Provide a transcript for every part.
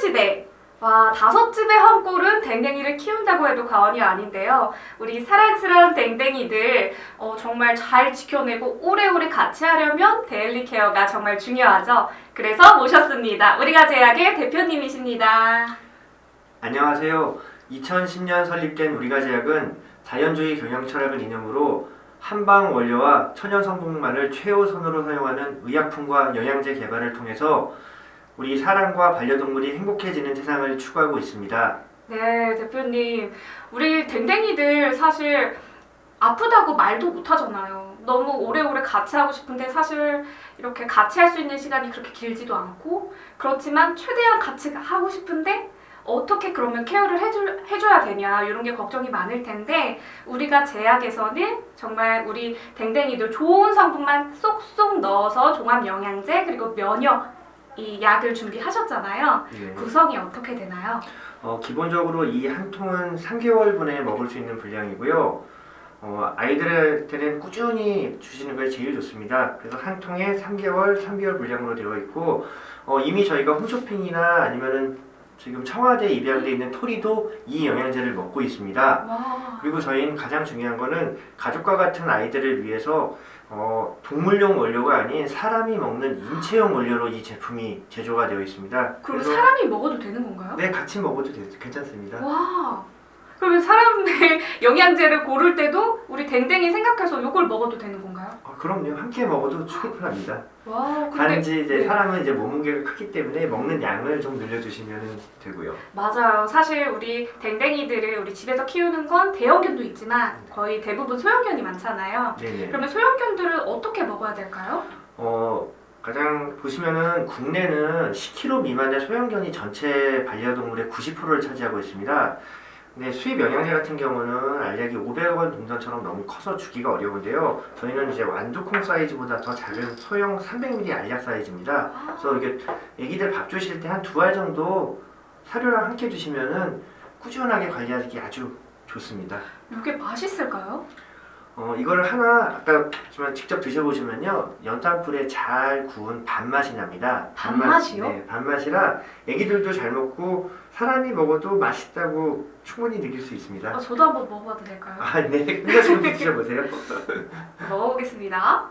시대. 와, 다섯 집의 한 꼴은 댕댕이를 키운다고 해도 과언이 아닌데요. 우리 사랑스러운 댕댕이들 어, 정말 잘 지켜내고 오래오래 같이 하려면 데일리 케어가 정말 중요하죠. 그래서 모셨습니다. 우리가 제약의 대표님이십니다. 안녕하세요. 2010년 설립된 우리가 제약은 자연주의 경영 철학을 이념으로 한방 원료와 천연 성분만을 최우선으로 사용하는 의약품과 영양제 개발을 통해서 우리 사람과 반려동물이 행복해지는 세상을 추구하고 있습니다. 네, 대표님. 우리 댕댕이들 사실 아프다고 말도 못 하잖아요. 너무 오래오래 같이 하고 싶은데 사실 이렇게 같이 할 수 있는 시간이 그렇게 길지도 않고 그렇지만 최대한 같이 하고 싶은데 어떻게 그러면 케어를 해줄, 해줘야 되냐 이런 게 걱정이 많을 텐데 우리가 제약에서는 정말 우리 댕댕이들 좋은 성분만 쏙쏙 넣어서 종합 영양제 그리고 면역 이 약을 준비하셨잖아요. 네. 구성이 어떻게 되나요? 어, 기본적으로 이 한 통은 3개월분에 먹을 수 있는 분량이고요. 어, 아이들한테는 꾸준히 주시는 게 제일 좋습니다. 그래서 한 통에 3개월, 3개월 분량으로 되어 있고 어, 이미 저희가 홈쇼핑이나 아니면은 지금 청와대 입양돼 있는 토리도 이 영양제를 먹고 있습니다. 와. 그리고 저희는 가장 중요한 거는 가족과 같은 아이들을 위해서 어, 동물용 원료가 아닌 사람이 먹는 인체용 원료로 이 제품이 제조가 되어 있습니다. 그럼 사람이 먹어도 되는 건가요? 네 같이 먹어도 되- 괜찮습니다. 와. 그러면 사람의 영양제를 고를 때도 우리 댕댕이 생각해서 이걸 먹어도 되는 건가요? 어, 그럼요. 함께 먹어도 충분합니다. 와, 근데 단지 이제 네. 사람은 이제 몸무게가 크기 때문에 먹는 양을 좀 늘려주시면 되고요. 맞아요. 사실 우리 댕댕이들을 우리 집에서 키우는 건 대형견도 있지만 거의 대부분 소형견이 많잖아요. 네네. 그러면 소형견들은 어떻게 먹어야 될까요? 어 가장 보시면은 국내는 10kg 미만의 소형견이 전체 반려동물의 90%를 차지하고 있습니다. 근데 수입 영양제 같은 경우는 알약이 500원 동전처럼 너무 커서 주기가 어려운데요. 저희는 이제 완두콩 사이즈보다 더 작은 소형 300ml 알약 사이즈입니다. 아, 그래서 이게 애기들 밥 주실 때 한 두 알 정도 사료랑 함께 주시면은 꾸준하게 관리하기 아주 좋습니다. 이게 맛있을까요? 어, 이거를 하나 아까 지만 직접 드셔보시면요 연탄불에 잘 구운 밥맛이 납니다. 밥맛이요? 네, 밥맛이라 애기들도 잘 먹고 사람이 먹어도 맛있다고 충분히 느낄 수 있습니다. 아, 저도 한번 먹어봐도 될까요? 아, 네, 끝나시면 드셔보세요. 먹어보겠습니다.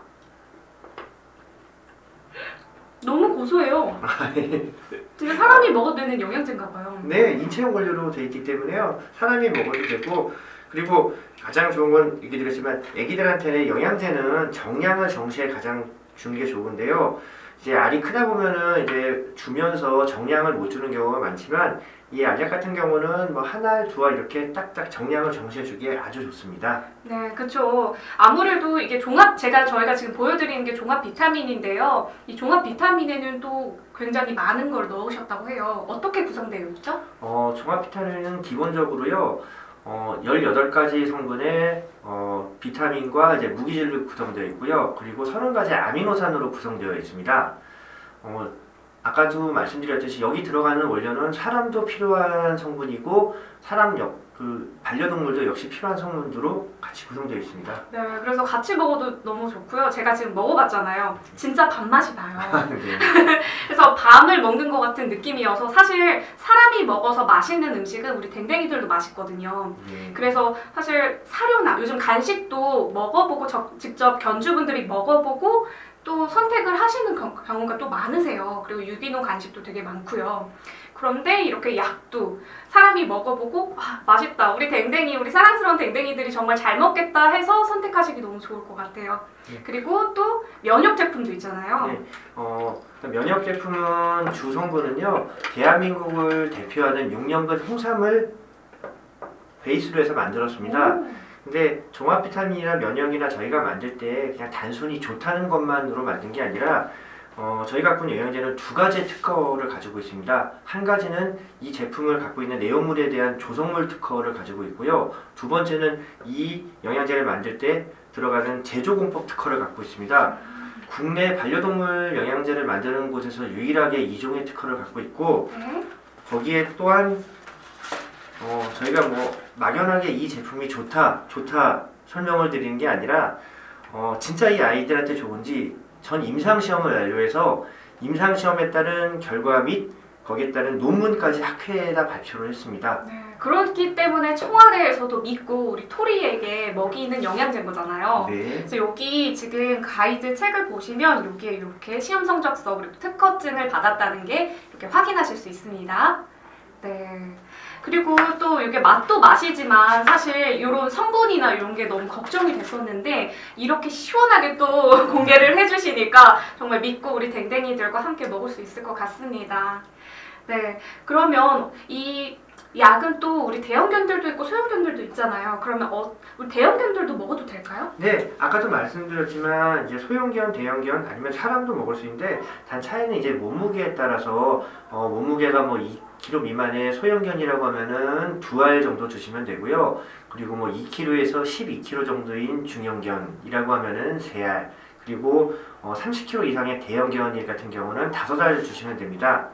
너무 고소해요. 아, 네. 사람이 먹어도 되는 영양제인가 봐요. 네, 인체용 원료로 되어 있기 때문에요. 사람이 먹어도 되고 그리고 가장 좋은 건 얘기 드렸지만 애기들한테는 영양제는 정량을 정시에 가장 주는 게 좋은데요. 이제 알이 크다 보면은 이제 주면서 정량을 못 주는 경우가 많지만 이 알약 같은 경우는 뭐 한 알, 두 알 이렇게 딱딱 정량을 정시해 주기에 아주 좋습니다. 네, 그렇죠. 아무래도 이게 종합 제가 저희가 지금 보여드리는 게 종합 비타민인데요. 이 종합 비타민에는 또 굉장히 많은 걸 넣으셨다고 해요. 어떻게 구성되어 있죠? 어, 종합 비타민은 기본적으로요. 어, 18가지 성분의 어, 비타민과 이제 무기질로 구성되어 있고요. 그리고 30가지 아미노산으로 구성되어 있습니다. 어, 아까도 말씀드렸듯이 여기 들어가는 원료는 사람도 필요한 성분이고 사람 역, 그 반려동물도 역시 필요한 성분으로 같이 구성되어 있습니다. 네, 그래서 같이 먹어도 너무 좋고요. 제가 지금 먹어봤잖아요. 진짜 밥맛이 나요. 네. 그래서 밤을 먹는 것 같은 느낌이어서 사실 사람이 먹어서 맛있는 음식은 우리 댕댕이들도 맛있거든요. 네. 그래서 사실 사료나 요즘 간식도 먹어보고 적- 직접 견주분들이 먹어보고 또 선택을 하시는 경- 경우가 또 많으세요. 그리고 유기농 간식도 되게 많고요. 그런데 이렇게 약도 사람이 먹어보고 아, 맛있다. 우리 댕댕이, 우리 사랑스러운 댕댕이들이 정말 잘 먹겠다 해서 선택하시기 너무 좋을 것 같아요. 네. 그리고 또 면역 제품도 있잖아요. 네. 어, 면역 제품은 주 성분은요, 대한민국을 대표하는 6년근 홍삼을 베이스로 해서 만들었습니다. 오. 근데 종합 비타민이나 면역이나 저희가 만들 때 그냥 단순히 좋다는 것만으로 만든 게 아니라 어, 저희 갖고 있는 영양제는 두 가지 특허를 가지고 있습니다. 한 가지는 이 제품을 갖고 있는 내용물에 대한 조성물 특허를 가지고 있고요. 두 번째는 이 영양제를 만들 때 들어가는 제조공법 특허를 갖고 있습니다. 국내 반려동물 영양제를 만드는 곳에서 유일하게 이종의 특허를 갖고 있고 네. 거기에 또한 어, 저희가 뭐 막연하게 이 제품이 좋다 좋다 설명을 드리는 게 아니라 어, 진짜 이 아이들한테 좋은지 전 임상 시험을 완료해서 임상 시험에 따른 결과 및 거기에 따른 논문까지 학회에다 발표를 했습니다. 네, 그렇기 때문에 청와대에서도 믿고 우리 토리에게 먹이는 영양제인 거잖아요. 네. 그래서 여기 지금 가이드 책을 보시면 여기에 이렇게 시험 성적서 그리고 특허증을 받았다는 게 이렇게 확인하실 수 있습니다. 네. 그리고 또 이게 맛도 맛이지만 사실 이런 성분이나 이런 게 너무 걱정이 됐었는데 이렇게 시원하게 또 공개를 해주시니까 정말 믿고 우리 댕댕이들과 함께 먹을 수 있을 것 같습니다. 네. 그러면 이 약은 또 우리 대형견들도 있고 소형견들도 있잖아요. 그러면 어, 우리 대형견들도 먹어도 될까요? 네, 아까도 말씀드렸지만 이제 소형견, 대형견 아니면 사람도 먹을 수 있는데 단 차이는 이제 몸무게에 따라서 어, 몸무게가 뭐 2kg 미만의 소형견이라고 하면은 두 알 정도 주시면 되고요. 그리고 뭐 2kg에서 12kg 정도인 중형견이라고 하면은 세 알. 그리고 어, 30kg 이상의 대형견 같은 경우는 다섯 알 주시면 됩니다.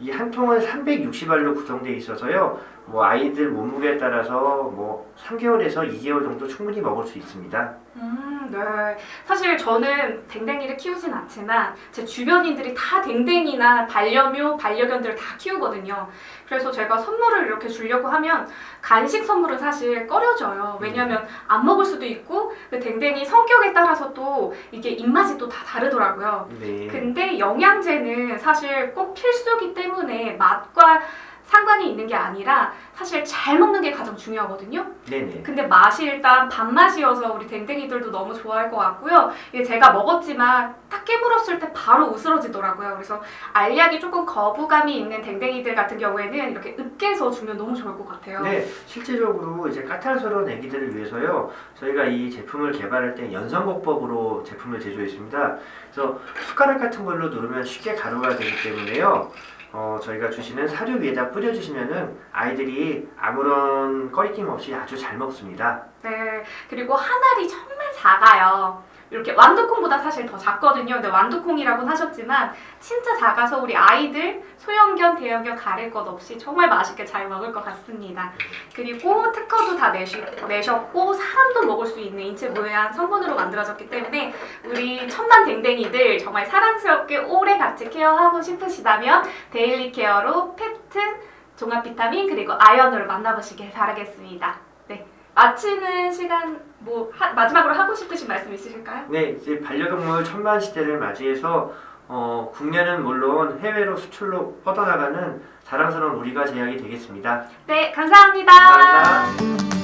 이 한 통은 360알로 구성되어 있어서요. 뭐 아이들 몸무게에 따라서 뭐 3개월에서 2개월 정도 충분히 먹을 수 있습니다. 음, 네. 사실 저는 댕댕이를 키우진 않지만 제 주변인들이 다 댕댕이나 반려묘, 반려견들을 다 키우거든요. 그래서 제가 선물을 이렇게 주려고 하면 간식 선물은 사실 꺼려져요. 왜냐면 안 먹을 수도 있고 그 댕댕이 성격에 따라서 또 이게 입맛이 또 다 다르더라고요. 네. 근데 영양제는 사실 꼭 필수기 때문에 맛과 상관이 있는 게 아니라 사실 잘 먹는 게 가장 중요하거든요. 네네. 근데 맛이 일단 밥맛이어서 우리 댕댕이들도 너무 좋아할 것 같고요. 이게 제가 먹었지만 딱 깨물었을 때 바로 으스러지더라고요. 그래서 알약이 조금 거부감이 있는 댕댕이들 같은 경우에는 이렇게 으깨서 주면 너무 좋을 것 같아요. 네, 실제적으로 이제 까탈스러운 애기들을 위해서요, 저희가 이 제품을 개발할 때 연성곡법으로 제품을 제조했습니다. 그래서 숟가락 같은 걸로 누르면 쉽게 가루가 되기 때문에요, 어, 저희가 주시는 사료 위에다 뿌려주시면은 아이들이 아무런 꺼리낌 없이 아주 잘 먹습니다. 네, 그리고 한 알이 정말 작아요. 이렇게 완두콩보다 사실 더 작거든요. 근데 완두콩이라고는 하셨지만 진짜 작아서 우리 아이들 소형견, 대형견 가릴 것 없이 정말 맛있게 잘 먹을 것 같습니다. 그리고 특허도 다 내시, 내셨고 사람도 먹을 수 있는 인체 모양 성분으로 만들어졌기 때문에 우리 천만 댕댕이들 정말 사랑스럽게 오래 같이 케어하고 싶으시다면 데일리 케어로 팩트, 종합 비타민 그리고 아연으로 만나보시길 바라겠습니다. 네. 마치는 시간 뭐 하- 마지막으로 하고 싶으신 말씀 있으실까요? 네, 이제 반려동물 천만 시대를 맞이해서 어, 국내는 물론 해외로 수출로 뻗어나가는 자랑스러운 우리가 제약이 되겠습니다. 네, 감사합니다. 감사합니다.